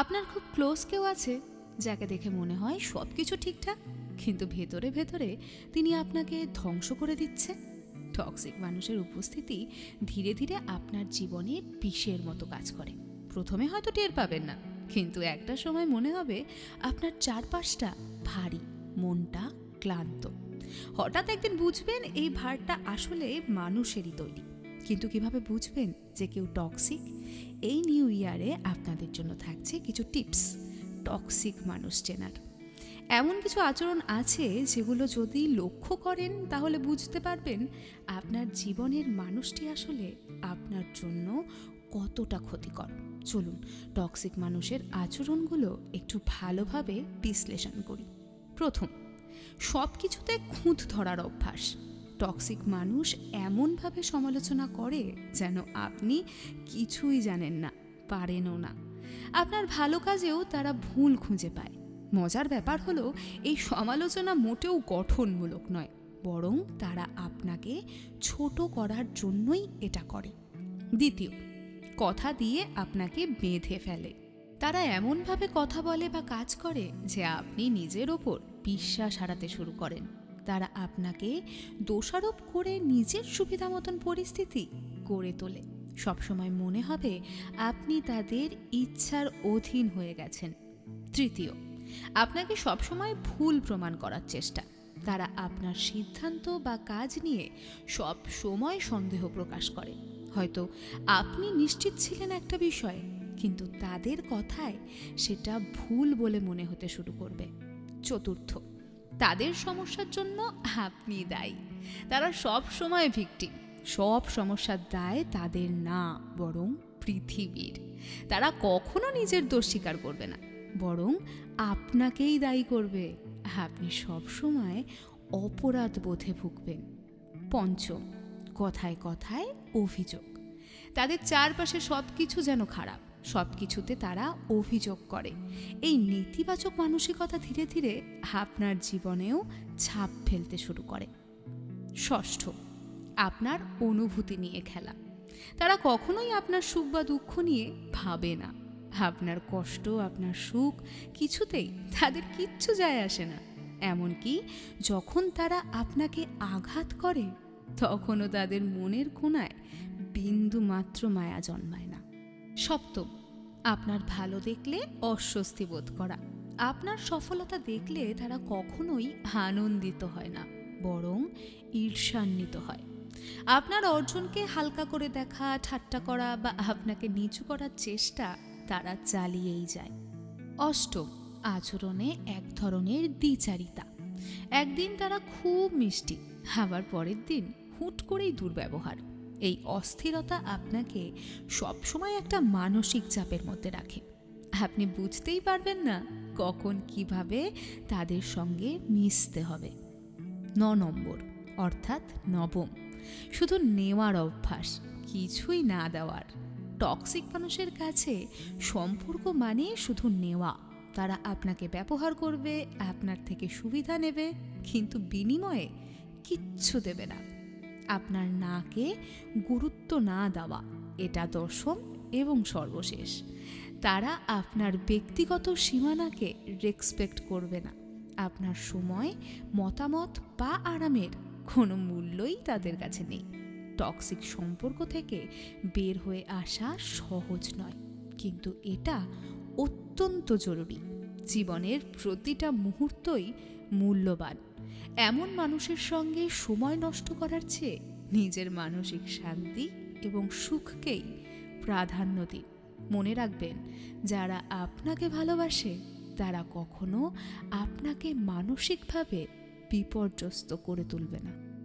আপনার খুব ক্লোজ কেউ আছে যাকে দেখে মনে হয় সব কিছু ঠিকঠাক, কিন্তু ভেতরে ভেতরে তিনি আপনাকে ধ্বংস করে দিচ্ছে? টক্সিক মানুষের উপস্থিতি ধীরে ধীরে আপনার জীবনে বিষের মতো কাজ করে। প্রথমে হয়তো টের পাবেন না, কিন্তু একটা সময় মনে হবে আপনার চারপাশটা ভারী, মনটা ক্লান্ত। হঠাৎ একদিন বুঝবেন এই ভারটা আসলে মানুষেরই তৈরি। কিন্তু কীভাবে বুঝবেন যে কেউ টক্সিক এই নিউ ইয়ারে আপনাদের জন্য থাকছে কিছু টিপস টক্সিক মানুষ চেনার। এমন কিছু আচরণ আছে যেগুলো যদি লক্ষ্য করেন তাহলে বুঝতে পারবেন আপনার জীবনের মানুষটি আসলে আপনার জন্য কতটা ক্ষতিকর। চলুন টক্সিক মানুষের আচরণগুলো একটু ভালোভাবে বিশ্লেষণ করি। প্রথম সব কিছুতে খুঁত ধরার অভ্যাস। টক্সিক মানুষ এমনভাবে সমালোচনা করে যেন আপনি কিছুই জানেন না, পারেনও না। আপনার ভালো কাজেও তারা ভুল খুঁজে পায়। মজার ব্যাপার হলো, এই সমালোচনা মোটেও গঠনমূলক নয়, বরং তারা আপনাকে ছোট করার জন্যই এটা করে। দ্বিতীয়, কথা দিয়ে আপনাকে বেঁধে ফেলে। তারা এমনভাবে কথা বলে বা কাজ করে যে আপনি নিজের ওপর বিশ্বাস হারাতে শুরু করেন। তারা আপনাকে দোষারোপ করে নিজের সুবিধা মতন পরিস্থিতি গড়ে তোলে। সবসময় মনে হবে আপনি তাদের ইচ্ছার অধীন হয়ে গেছেন। তৃতীয়, আপনাকে সবসময় ভুল প্রমাণ করার চেষ্টা। তারা আপনার সিদ্ধান্ত বা কাজ নিয়ে সব সময় সন্দেহ প্রকাশ করে। হয়তো আপনি নিশ্চিত ছিলেন একটা বিষয়ে, কিন্তু তাদের কথায় সেটা ভুল বলে মনে হতে শুরু করবে। চতুর্থ তাদের সমস্যার জন্য আপনি দায়ী। তারা সব সময় ভিকটিম। সব সমস্যার দায় তাদের না, বরং পৃথিবীর। তারা কখনো নিজের দোষ স্বীকার করবে না, বরং আপনাকেই দায়ী করবে। আপনি সব সময় অপরাধ বোধে ভুগবেন। পঞ্চম, কথায় কথায় অভিযোগ। তাদের চারপাশে সব কিছু যেন খারাপ। সব কিছুতে তারা অভিযোগ করে। এই নেতিবাচক মানসিকতা ধীরে ধীরে আপনার জীবনেও ছাপ ফেলতে শুরু করে। ষষ্ঠ, আপনার অনুভূতি নিয়ে খেলা। তারা কখনোই আপনার সুখ বা দুঃখ নিয়ে ভাবে না। আপনার কষ্ট, আপনার সুখ কিছুতেই তাদের কিচ্ছু যায় আসে না। এমনকি যখন তারা আপনাকে আঘাত করে, তখনও তাদের মনের কোনায় বিন্দু মাত্র মায়া জন্মায় না। সপ্তম, আপনার ভালো দেখলে অস্বস্তি বোধ করা। আপনার সফলতা দেখলে তারা কখনোই আনন্দিত হয় না, বরং ঈর্ষান্বিত হয়। আপনার অর্জনকে হালকা করে দেখা, ঠাট্টা করা বা আপনাকে নিচু করার চেষ্টা তারা চালিয়েই যায়। অষ্টম, আচরণে এক ধরনের দ্বিচারিতা। একদিন তারা খুব মিষ্টি, আবার পরের দিন হুট করেই দুর্ব্যবহার। এই অস্থিরতা আপনাকে সবসময় একটা মানসিক চাপের মধ্যে রাখে। আপনি বুঝতেই পারবেন না কখন কীভাবে তাদের সঙ্গে মিশতে হবে। ন নম্বর, অর্থাৎ নবম, শুধু নেওয়ার অভ্যাস, কিছুই না দেওয়ার। টক্সিক মানুষের কাছে সম্পর্ক মানে শুধু নেওয়া। তারা আপনাকে ব্যবহার করবে, আপনার থেকে সুবিধা নেবে, কিন্তু বিনিময়ে কিচ্ছু দেবে না। আপনার নাকে গুরুত্ব না দেওয়া। এটা দশম এবং সর্বশেষ। তারা আপনার ব্যক্তিগত সীমানাকে রেসপেক্ট করবে না। আপনার সময়, মতামত বা আরামের কোনো মূল্যই তাদের কাছে নেই। টক্সিক সম্পর্ক থেকে বের হয়ে আসা সহজ নয়। কিন্তু এটা অত্যন্ত জরুরি। জীবনের প্রতিটা মুহূর্তই মূল্যবান। এমন মানুষের সঙ্গে সময় নষ্ট করার চেয়ে নিজের মানসিক শান্তি এবং সুখকেই প্রাধান্য দিন। মনে রাখবেন, যারা আপনাকে ভালোবাসে, তারা কখনো আপনাকে মানসিকভাবে বিপর্যস্ত করে তুলবে না।